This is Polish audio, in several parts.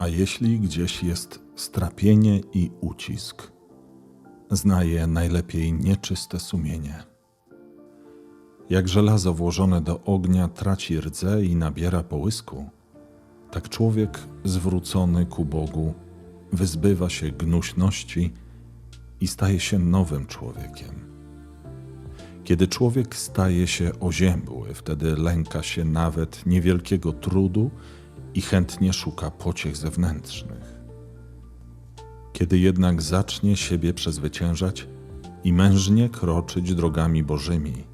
A jeśli gdzieś jest strapienie i ucisk, znaje najlepiej nieczyste sumienie. Jak żelazo włożone do ognia traci rdze i nabiera połysku, tak człowiek zwrócony ku Bogu wyzbywa się gnuśności i staje się nowym człowiekiem. Kiedy człowiek staje się oziębły, wtedy lęka się nawet niewielkiego trudu i chętnie szuka pociech zewnętrznych. Kiedy jednak zacznie siebie przezwyciężać i mężnie kroczyć drogami Bożymi,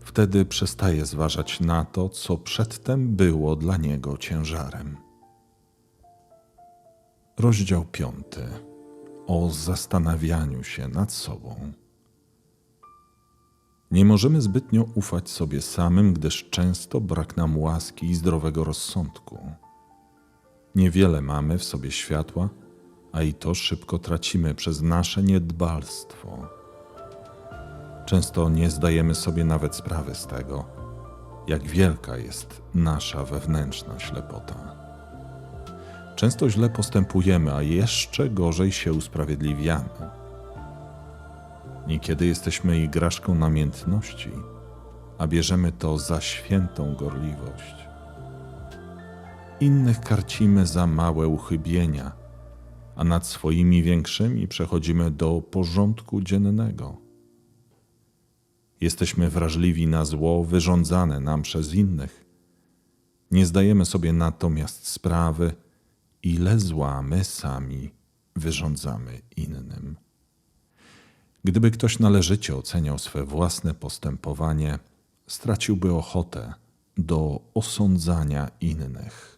wtedy przestaje zważać na to, co przedtem było dla niego ciężarem. Rozdział piąty o zastanawianiu się nad sobą. Nie możemy zbytnio ufać sobie samym, gdyż często brak nam łaski i zdrowego rozsądku. Niewiele mamy w sobie światła, a i to szybko tracimy przez nasze niedbalstwo. Często nie zdajemy sobie nawet sprawy z tego, jak wielka jest nasza wewnętrzna ślepota. Często źle postępujemy, a jeszcze gorzej się usprawiedliwiamy. Niekiedy jesteśmy igraszką namiętności, a bierzemy to za świętą gorliwość. Innych karcimy za małe uchybienia, a nad swoimi większymi przechodzimy do porządku dziennego. Jesteśmy wrażliwi na zło wyrządzane nam przez innych. Nie zdajemy sobie natomiast sprawy, ile zła my sami wyrządzamy. Gdyby ktoś należycie oceniał swe własne postępowanie, straciłby ochotę do osądzania innych.